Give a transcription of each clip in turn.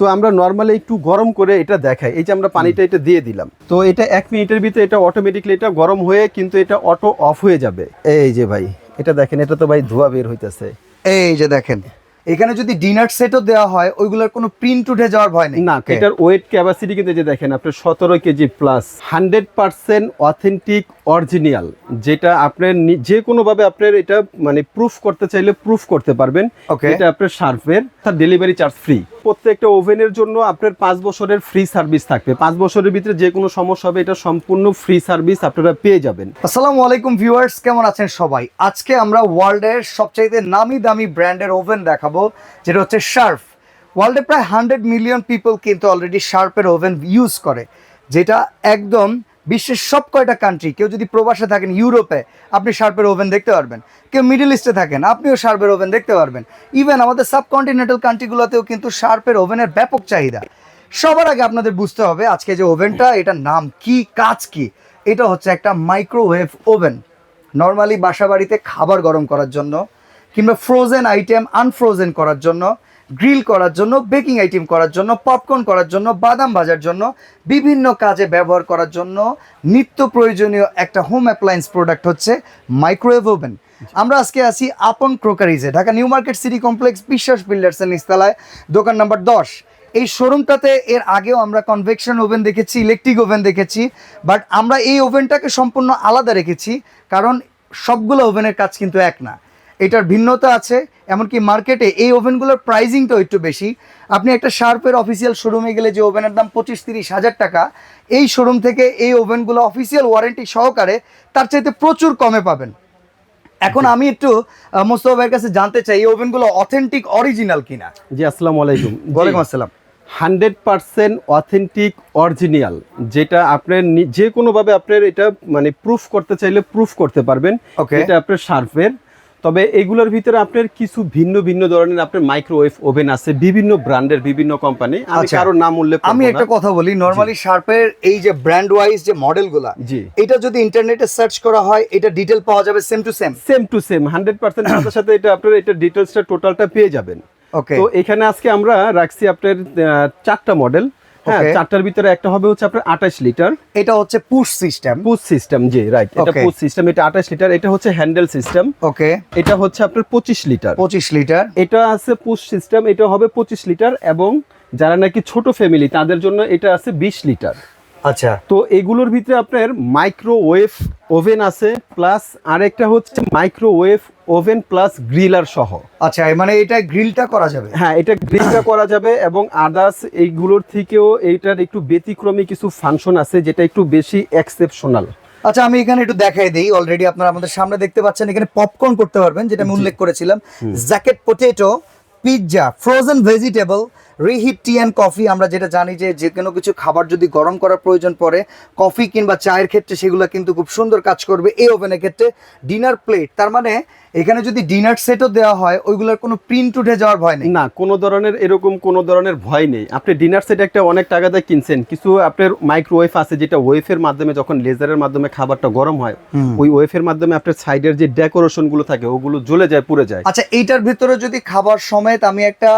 তো আমরা নর্মালি একটু গরম করে এটা দেখাই। এই যে আমরা পানিটা এটা দিয়ে দিলাম। তো এটা এক মিনিটের ভিতরে এটা অটোমেটিকলি এটা গরম হয়ে কিন্তু এটা অটো অফ হয়ে যাবে। এই যে ভাই এটা দেখেন এটা তো ভাই ধোয়া বের হইতেছে। এই যে দেখেন এখানে যদি ডিনার সেটও দেওয়া হয় ওইগুলোর কোনো প্রিন্ট উঠে যাওয়ার ভয় নেই। না এটার ওয়েট ক্যাপাসিটি কিন্তু যে দেখেন আপনার সতেরো KG plus hundred percent authentic original যেটা আপনার যে কোনো ভাবে আপনার এটা মানে প্রুফ করতে চাইলে প্রুফ করতে পারবেন. এটা আপনার শার্পের তার ডেলিভারি চার্জ ফ্রি প্রত্যেকটা ওভেনের জন্য আপনার পাঁচ বছরের ফ্রি সার্ভিস থাকবে। পাঁচ বছরের ভিতরে যে কোনো সমস্যা হবে এটা সম্পূর্ণ ফ্রি সার্ভিস আপনারা পেয়ে যাবেন। আসসালামু আলাইকুম ভিউয়ার্স কেমন আছেন সবাই? আজকে আমরা ওয়ার্ল্ডের সবচাইতে নামি দামি ব্র্যান্ডের ওভেন দেখাবো। যেটা হচ্ছে শার্প ওয়ার্ল্ডে প্রায় হান্ড্রেড মিলিয়ন পিপল কিন্তু অলরেডি শার্পের ওভেন ইউজ করে, যেটা একদম বিশ্বের সব কয়টা কান্ট্রি কেউ যদি প্রবাসে থাকেন ইউরোপে আপনি শার্পের ওভেন দেখতে পারবেন। কেউ মিডল ইস্টে থাকেন, আপনিও শার্পের ওভেন দেখতে পারবেন। ইভেন আমাদের সাবকন্টিনেন্টাল কান্ট্রিগুলোতেও কিন্তু শার্পের ওভেনের ব্যাপক চাহিদা। সবার আগে আপনাদের বুঝতে হবে আজকে যে ওভেনটা এটার নাম কি, কাজ কি? এটা হচ্ছে একটা মাইক্রোওয়েভ ওভেন নর্মালি বাসা বাড়িতে খাবার গরম করার জন্য কিংবা ফ্রোজেন আইটেম আনফ্রোজেন করার জন্য গ্রিল করার জন্য বেকিং আইটেম করার জন্য পপকর্ন করার জন্য, বাদাম ভাজার জন্য, বিভিন্ন কাজে ব্যবহার করার জন্য নিত্য প্রয়োজনীয় একটা হোম অ্যাপ্লায়েন্স প্রোডাক্ট হচ্ছে মাইক্রোওয়েভ ওভেন আমরা আজকে আছি Apon ক্রোকারিজে Dhaka new market city complex Biswas বিল্ডার্সের নিস্তালায় দোকান নাম্বার দশ। এই শোরুমটাতে এর আগেও আমরা কনভেকশন ওভেন দেখেছি ইলেকট্রিক ওভেন দেখেছি বাট আমরা এই ওভেনটাকে সম্পূর্ণ আলাদা রেখেছি, কারণ সবগুলো ওভেনের কাজ কিন্তু এক না। এটার ভিন্নতা আছে এমনকি মার্কেটে এই ওভেনগুলোর প্রাইজিংটাও একটু বেশি। আপনি একটা শার্পের অফিসিয়াল শোরুমে গেলে যে ওভেনের দাম পঁচিশ তিরিশ হাজার টাকা এই শোরুম থেকে এই ওভেনগুলো অফিসিয়াল ওয়ারেন্টি সহকারে তার চাইতে প্রচুর কমে পাবেন। এখন আমি একটু মোস্তফা ভাইয়ের কাছে জানতে চাই এই ওভেনগুলো অথেন্টিক অরিজিনাল কিনা? জি আসসালামু আলাইকুম। ওয়ালাইকুম আসসালাম। হান্ড্রেড পার্সেন্ট অথেন্টিক অরিজিনাল যেটা আপনার যে কোনোভাবে আপনার এটা মানে প্রুফ করতে চাইলে প্রুফ করতে পারবেন. এটা আপনার শার্পের তবে এগুলোর ভিতরে আপনার কিছু ভিন্ন ভিন্ন ধরনের আপনার মাইক্রোওয়েভ ওভেন আছে বিভিন্ন ব্র্যান্ডের বিভিন্ন কোম্পানি আমি আচ্ছা। কারোর নাম উল্লেখ আমি একটা কথা বলি নর্মালি শার্পের এই যে ব্র্যান্ড ওয়াইজ যে মডেলগুলা জি। এটা যদি ইন্টারনেটে সার্চ করা হয় এটা ডিটেল পাওয়া যাবে same to same same to same hundred percent সাথে সাথে এটা আপনার এটা ডিটেলসটা টোটালটা পেয়ে যাবেন। ওকে তো এখানে আজকে আমরা রাখছি আপনার চারটা মডেল হ্যাঁ. চারটার ভিতরে একটা হবে হচ্ছে আপনার আঠাশ লিটার। এটা হচ্ছে পুশ সিস্টেম পুশ সিস্টেম জি রাইট এটা পুশ সিস্টেম এটা আঠাশ লিটার এটা হচ্ছে হ্যান্ডেল সিস্টেম ওকে এটা হচ্ছে আপনার পঁচিশ লিটার। পঁচিশ লিটার। এটা আছে পুশ সিস্টেম এটা হবে পঁচিশ লিটার এবং যারা নাকি ছোট ফ্যামিলি তাদের জন্য এটা আছে বিশ লিটার। আচ্ছা। তো এগুলোর ভিতরে আপনার মাইক্রোওয়েভ ওভেন আছে প্লাস আরেকটা হচ্ছে মাইক্রোওয়েভ ওভেন প্লাস গ্রিলার সহ। আচ্ছা মানে এটা গ্রিলটা করা যাবে? হ্যাঁ এটা গ্রিলটা করা যাবে এবং আদার্স এইগুলোর থেকেও এইটার একটু ব্যতিক্রমী কিছু ফাংশন আছে যেটা একটু বেশি এক্সেপশনাল আচ্ছা আমি এখানে একটু দেখাই দিই। অলরেডি আপনারা আমাদের সামনে দেখতে পাচ্ছেন এখানে পপকর্ন করতে পারবেন যেটা আমি উল্লেখ করেছিলাম। Jacket potato pizza frozen vegetable reheat tea and coffee আমরা যেটা জানি যে যে কোনো কিছু খাবার যদি গরম করার প্রয়োজন পড়ে কফি কিংবা চায়ের ক্ষেত্রে সেগুলো কিন্তু খুব সুন্দর কাজ করবে এই ওভেনের ক্ষেত্রে। ডিনার প্লেট তার মানে এখানে যদি ডিনার সেটও দেওয়া হয় ওইগুলোর কোনো প্রিন্ট উঠে যাওয়ার ভয় নেই? না কোনো ধরনের এরকম কোনো ধরনের ভয় নেই। আপনি ডিনার সেট একটা অনেক টাকা দিয়ে কিনছেন কিছু আপনার মাইক্রোওয়েভ আছে যেটা ওয়েফের মাধ্যমে যখন লেজারের মাধ্যমে খাবারটা গরম হয় ওই ওয়েফের মাধ্যমে আপনার সাইডের যে ডেকোরেশনগুলো থাকে ওগুলো জ্বলে যায় পুড়ে যায়। আচ্ছা এইটার ভিতরে যদি খাবার সমেত আমি একটা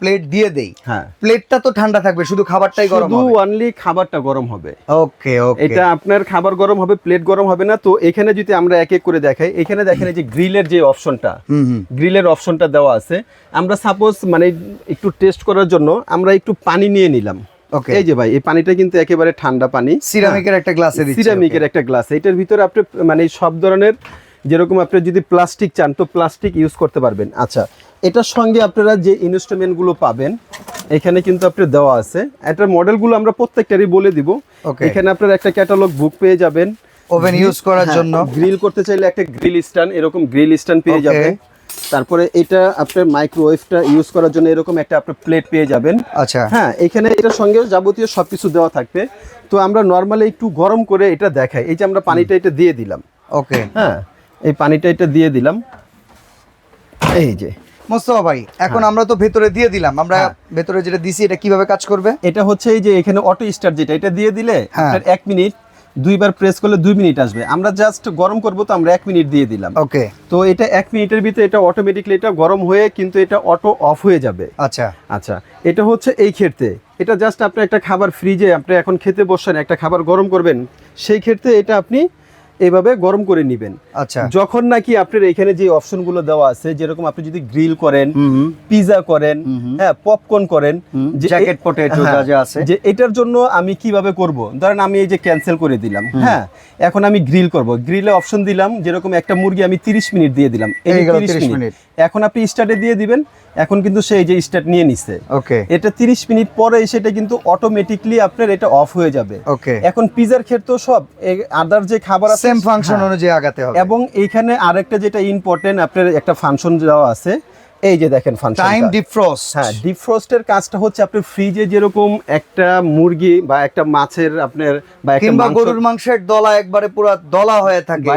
প্লেট দিয়ে দেই হ্যাঁ। প্লেটটা তো ঠান্ডা থাকবে শুধু খাবারটাই গরম শুধু অনলি খাবারটা গরম হবে। ওকে ওকে। এটা আপনার খাবার গরম হবে প্লেট গরম হবে না তো এখানে যদি আমরা এক এক করে দেখাই এখানে দেখেন এই যে গ্রিলের যে অপশনটা হুম হুম। গ্রিলের অপশনটা দেওয়া আছে আমরা সাপোজ মানে একটু টেস্ট করার জন্য আমরা একটু পানি নিয়ে নিলাম। ওকে এই যে ভাই এই পানিটা কিন্তু একেবারে ঠান্ডা পানি। সিরামিকের একটা গ্লাসে দিচ্ছি সিরামিকের একটা গ্লাস এটার ভিতরে আপনি মানে সব ধরনের যেরকম আপনি যদি প্লাস্টিক চান তো প্লাস্টিক ইউজ করতে পারবেন। আচ্ছা এটার সঙ্গে আপনারা যে ইনস্ট্রুমেন্টগুলো পাবেন এখানে কিন্তু আপনার দেওয়া আছে। এটার মডেলগুলো আমরা প্রত্যেকটারই বলে দিব. এখানে আপনার একটা ক্যাটালগ বুক পেয়ে যাবেন। ওভেন ইউজ করার হ্যাঁ, জন্য। গ্রিল করতে চাইলে একটা গ্রিল স্ট্যান্ড এরকম গ্রিল স্ট্যান্ড পেয়ে. যাবেন। তারপরে এটা আপনার মাইক্রোওয়েভটা ইউজ করার জন্য এরকম একটা আপনার প্লেট পেয়ে যাবেন। আচ্ছা। হ্যাঁ এখানে এটার সঙ্গে যাবতীয় সবকিছু দেওয়া থাকবে। তো আমরা নর্মালি একটু গরম করে এটা দেখাই। এই যে আমরা পানিটা এটা দিয়ে দিলাম। ওকে হ্যাঁ এই পানিটা এটা দিয়ে দিলাম। এই যে। মোস্তফা ভাই এখন আমরা তো ভেতরে দিয়ে দিলাম। আমরা হ্যাঁ। ভেতরে যেটা দিছি এটা কীভাবে কাজ করবে? এটা হচ্ছে এই যে এখানে অটো স্টার্ট যেটা এটা দিয়ে দিলে হ্যাঁ। এক মিনিট দুইবার প্রেস করলে দুই মিনিট আসবে। আমরা জাস্ট গরম করব তো আমরা এক মিনিট দিয়ে দিলাম। ওকে তো এটা এক মিনিটের ভিতরে এটা অটোমেটিকলি এটা গরম হয়ে কিন্তু এটা অটো অফ হয়ে যাবে। আচ্ছা। আচ্ছা এটা হচ্ছে এই ক্ষেত্রে। এটা জাস্ট আপনি একটা খাবার ফ্রিজে আপনি এখন খেতে বসছেন একটা খাবার গরম করবেন সেই ক্ষেত্রে এটা আপনি এভাবে গরম করে নেবেন। আচ্ছা। যখন নাকি আপনার এখানে যে অপশনগুলো দেওয়া আছে যেরকম আপনি যদি গ্রিল করেন পিজা করেন হ্যাঁ পপকর্ন করেন জ্যাকেট পটেটো যা যা আছে। যে এটার জন্য আমি কীভাবে করব? ধরেন আমি এই যে ক্যান্সেল করে দিলাম হ্যাঁ এখন আমি গ্রিল করব। গ্রিলে অপশন দিলাম যেরকম একটা মুরগি আমি 30 মিনিট দিয়ে দিলাম এই যে এই গেল 30 30 মিনিট। এখন আপনি স্টার্টে দিয়ে দিবেন এখন কিন্তু সেই যে স্টার্ট নিয়ে নিচ্ছে ওকে এটা 30 মিনিট পরে সেটা কিন্তু অটোমেটিকলি আপনার এটা অফ হয়ে যাবে। ওকে এখন পিজার ক্ষেত্রেও সব আদার যে খাবার আছে সেম ফাংশন হ্যাঁ। অনুযায়ী আগাতে হবে এবং এইখানে আরেকটা যেটা ইম্পর্টেন্ট আপনার একটা ফাংশন দেওয়া আছে এই যে দেখেন ফাংশন টাইম ডিফ্রস্ট হ্যাঁ ডিফ্রস্টের কাজটা হচ্ছে আপনি ফ্রিজে যেরকম একটা মুরগি বা একটা মাছের আপনার বা একটা কিংবা মাংস- গরুর মাংসের দলা একবারে পুরো দলা হয়ে থাকে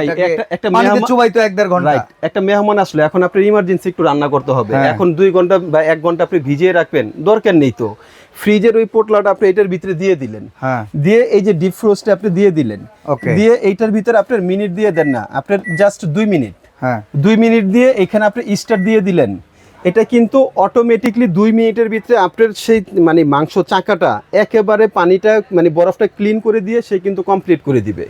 একটা- মেহমান- চুবাই তো এক দেড় ঘণ্টা। রাইট একটা মেহমান আসলে এখন আপনার ইমার্জেন্সি একটু রান্না করতে হবে। হ্যাঁ। এখন দুই ঘণ্টা বা এক ঘণ্টা আপনি ভিজিয়ে রাখবেন দরকার নেই তো। ফ্রিজের ওই পোটলাটা আপনি এটার ভিতরে দিয়ে দিলেন। হ্যাঁ। দিয়ে এই যে ডিপ ফ্রোস্টে আপনি দিয়ে দিলেন. দিয়ে এইটার ভিতরে আপনার মিনিট দিয়ে দেন না আপনার জাস্ট দুই মিনিট হ্যাঁ। দুই মিনিট দিয়ে এখানে আপনি স্টার দিয়ে দিলেন। এটা কিন্তু অটোমেটিকলি দুই মিনিটের ভিতরে আপনার সেই মানে মাংস চাকাটা একেবারে পানিটা মানে বরফটা ক্লিন করে দিয়ে সে কিন্তু কমপ্লিট করে দিবে।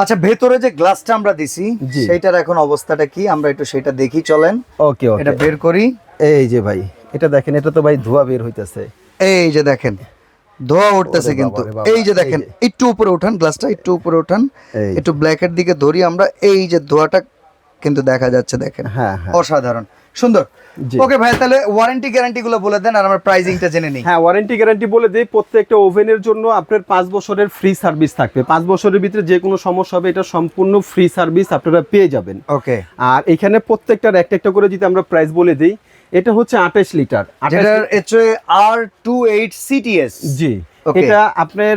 আচ্ছা ভেতরে যে গ্লাসটা আমরা দিছি জি। সেইটার এখন অবস্থাটা কি? আমরা একটু সেটা দেখি চলেন। ওকে ওকে এটা বের করি। এই যে ভাই এটা দেখেন এটা তো ভাই ধোয়া বের হইতেছে। এই যে দেখেন ধোয়া উঠতেছে কিন্তু। এই যে দেখেন একটু উপরে উঠান গ্লাসটা একটু উপরে উঠান। একটু ব্ল্যাকের দিকে ধরি আমরা এই যে ধোয়াটা কিন্তু দেখা যাচ্ছে দেখেন। হ্যাঁ হ্যাঁ। অসাধারণ। সুন্দর। ওকে ভাই তাহলে ওয়ারেন্টি গ্যারান্টি গুলো বলে দেন আর আমরা প্রাইজিংটা জেনে নিই। হ্যাঁ ওয়ারেন্টি গ্যারান্টি বলে দিই প্রত্যেকটা ওভেনের জন্য আপনার পাঁচ বছরের ফ্রি সার্ভিস থাকবে। পাঁচ বছরের ভিতরে যে কোনো সমস্যা হবে এটা সম্পূর্ণ ফ্রি সার্ভিস আপনারা পেয়ে যাবেন। ওকে আর এখানে প্রত্যেকটার একটা একটা করে যদি আমরা প্রাইস বলে দিই এটা হচ্ছে আঠাশ লিটার যেটার হচ্ছে R two eight CTS G. এটা আপনার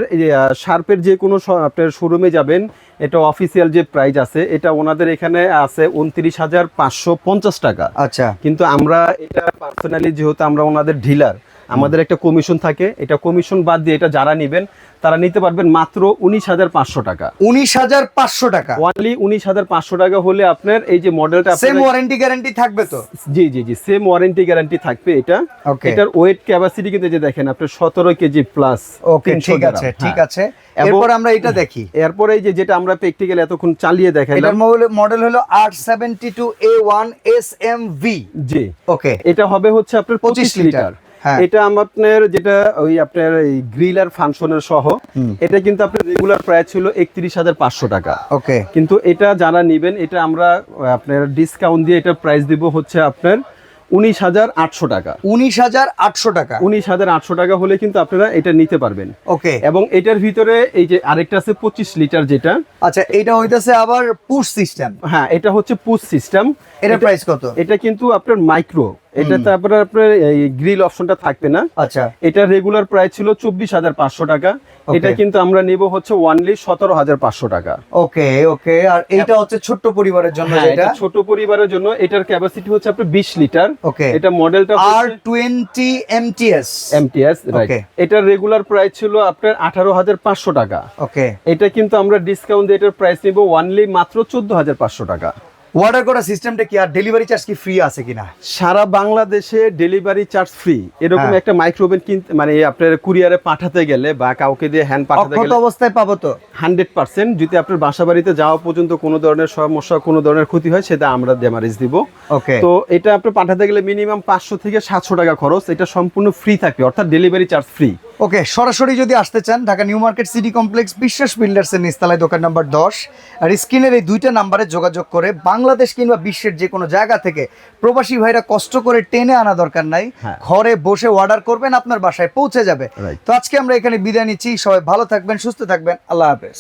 শার্পের যে কোনো আপনার শোরুমে যাবেন এটা অফিসিয়াল যে প্রাইস আছে এটা ওনাদের এখানে আছে উনত্রিশ হাজার পাঁচশো পঞ্চাশ টাকা। আচ্ছা। কিন্তু আমরা এটা পার্সোনালি যেহেতু আমরা ওনাদের ডিলার আমাদের একটা কমিশন থাকে। এটা কমিশন বাদ দিয়ে এটা যারা নেবেন তারা নিতে পারবেন মাত্র উনিশ হাজার পাঁচশো টাকা। উনিশ হাজার পাঁচশো টাকা? ওয়ানলি উনিশ হাজার পাঁচশো টাকা হলে আপনার এই যে মডেলটা সেম ওয়ারেন্টি গ্যারান্টি থাকবে তো? জি জি জি সেম ওয়ারেন্টি গ্যারান্টি থাকবে এটা। এটার ওয়েট ক্যাপাসিটি কিন্তু যে দেখেন আপনি সতেরো কেজি প্লাস ওকে ঠিক আছে ঠিক আছে। এরপর আমরা এটা দেখি। এরপরে এই যে যেটা আমরা প্র্যাকটিক্যাল এতক্ষণ চালিয়ে দেখাইলাম এটার মডেল হলো আট seventy two A one S M V G. Okay এটা হবে হচ্ছে আপনার 25 পঁচিশ লিটার। হ্যাঁ। এটা আপনার যেটা ওই আপনার এই গ্রিলার ফাংশনের সহ এটা কিন্তু আপনার রেগুলার প্রাইস ছিল একত্রিশ হাজার পাঁচশো টাকা। ওকে। কিন্তু এটা যারা নেবেন এটা আমরা আপনার ডিসকাউন্ট দিয়ে এটা প্রাইস দিব হচ্ছে আপনার উনিশ হাজার আটশো টাকা। উনিশ হাজার আটশো টাকা। উনিশ হাজার আটশো টাকা হলে কিন্তু আপনারা এটা নিতে পারবেন। ওকে। এবং এটার ভিতরে এই যে আরেকটা আছে পঁচিশ লিটার যেটা। আচ্ছা এটা হইতাছে আবার পুশ সিস্টেম হ্যাঁ এটা হচ্ছে পুশ সিস্টেম এটার প্রাইস কত? এটা কিন্তু আপনার মাইক্রো এটাতে আপনার আপনার গ্রিল অপশনটা থাকবে না। আচ্ছা। এটা রেগুলার প্রাইস ছিল চব্বিশ হাজার পাঁচশো টাকা। এটা কিন্তু আমরা নেব হচ্ছে ওয়ানলি সতেরো হাজার পাঁচশো টাকা। ওকে ওকে আর এইটা হচ্ছে ছোট্ট পরিবারের জন্য হ্যাঁ এটা ছোট পরিবারের জন্য। এটার ক্যাপাসিটি হচ্ছে আপনার বিশ লিটার। Okay. এটা মডেলটা আর টোয়েন্টি এমটিএস এমটিএস. এটার রেগুলার প্রাইস ছিল আপনার আঠারো হাজার পাঁচশো টাকা। ওকে এটা কিন্তু আমরা ডিসকাউন্ট দিয়ে এটার প্রাইস নিব ওয়ানলি মাত্র চোদ্দ হাজার পাঁচশো টাকা। অর্ডার করা সিস্টেমটা কি আর ডেলিভারি চার্জ কি ফ্রি আছে কিনা? সারা বাংলাদেশে ডেলিভারি চার্জ ফ্রি এরকম হ্যাঁ। একটা মাইক্রোওভেন কিনতে মানে আপনার কুরিয়ারে পাঠাতে গেলে বা কাউকে দিয়ে হ্যান্ড পাঠাতে গেলে অবস্থায় পাবো তো? হান্ড্রেড পার্সেন্ট যদি আপনার বাসা বাড়িতে যাওয়া পর্যন্ত কোনো ধরনের সমস্যা কোনো ধরনের ক্ষতি হয় সেটা আমরা ড্যামারেজ দিব। ওকে তো এটা আপনি পাঠাতে গেলে মিনিমাম পাঁচশো থেকে সাতশো টাকা খরচ। এটা সম্পূর্ণ ফ্রি থাকবে অর্থাৎ ডেলিভারি চার্জ ফ্রি ওকে সরাসরি যদি আসতে চান Dhaka new market city complex Biswas বিল্ডার্সের নিস্তালায় দোকান নাম্বার দশ। আর স্ক্রিনের এই দুইটা নাম্বারে যোগাযোগ করে বাংলাদেশ কিংবা বিশ্বের যে কোনো জায়গা থেকে প্রবাসী ভাইরা কষ্ট করে টেনে আনা দরকার নাই। হ্যাঁ। ঘরে বসে অর্ডার করবেন আপনার বাসায় পৌঁছে যাবে। তো আজকে আমরা এখানে বিদায় নিচ্ছি। সবাই ভালো থাকবেন সুস্থ থাকবেন। আল্লাহ হাফেজ।